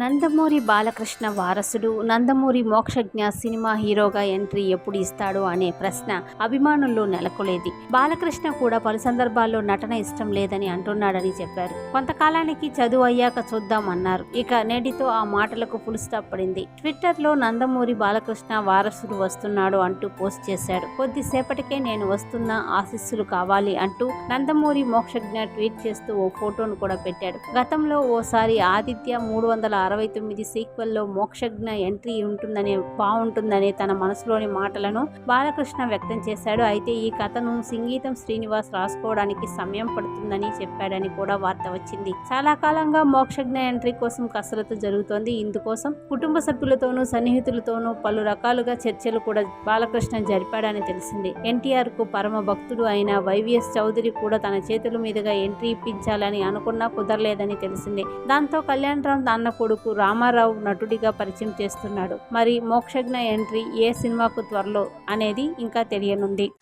నందమూరి బాలకృష్ణ వారసుడు నందమూరి మోక్షజ్ఞ సినిమా హీరోగా ఎంట్రీ ఎప్పుడు ఇస్తాడు అనే ప్రశ్న అభిమానుల్లో నెలకొలేది. బాలకృష్ణ కూడా పలు సందర్భాల్లో నటన ఇష్టం లేదని అంటున్నాడని చెప్పారు. కొంతకాలానికి చదువు అయ్యాక చూద్దాం అన్నారు. ఇక నేటితో ఆ మాటలకు ఫుల్ స్టాప్ పడింది. ట్విట్టర్లో నందమూరి బాలకృష్ణ వారసుడు వస్తున్నాడు అంటూ పోస్ట్ చేశాడు. కొద్దిసేపటికే నేను వస్తున్నా ఆశీస్సులు కావాలి అంటూ నందమూరి మోక్షజ్ఞ ట్వీట్ చేస్తూ ఓ ఫోటోను కూడా పెట్టాడు. గతంలో ఓసారి ఆదిత్య మూడు వందల అరవై తొమ్మిది సీక్వెల్లో మోక్షజ్ఞ ఎంట్రీ ఉంటుందనే బాగుంటుందనే తన మనసులోని మాటలను బాలకృష్ణ వ్యక్తం చేశాడు. అయితే ఈ కథను సంగీతం శ్రీనివాస్ రాసుకోవడానికి సమయం పడుతుందని చెప్పాడని కూడా వార్త వచ్చింది. చాలా కాలంగా మోక్షజ్ఞ ఎంట్రీ కోసం కసరత్తు జరుగుతోంది. ఇందుకోసం కుటుంబ సభ్యులతోనూ సన్నిహితులతోనూ పలు రకాలుగా చర్చలు కూడా బాలకృష్ణ జరిపాడని తెలిసింది. ఎన్టీఆర్కు పరమ భక్తుడు అయిన వైవిఎస్ చౌదరి కూడా తన చేతుల మీదుగా ఎంట్రీ ఇప్పించాలని అనుకున్నా కుదరలేదని తెలిసింది. దాంతో కళ్యాణ్ రామ్ అన్న కొడుకు రామారావు నటుడిగా పరిచయం చేస్తున్నాడు. మరి మోక్షజ్ఞ ఎంట్రీ ఏ సినిమాకు త్వరలో అనేది ఇంకా తెలియనుంది.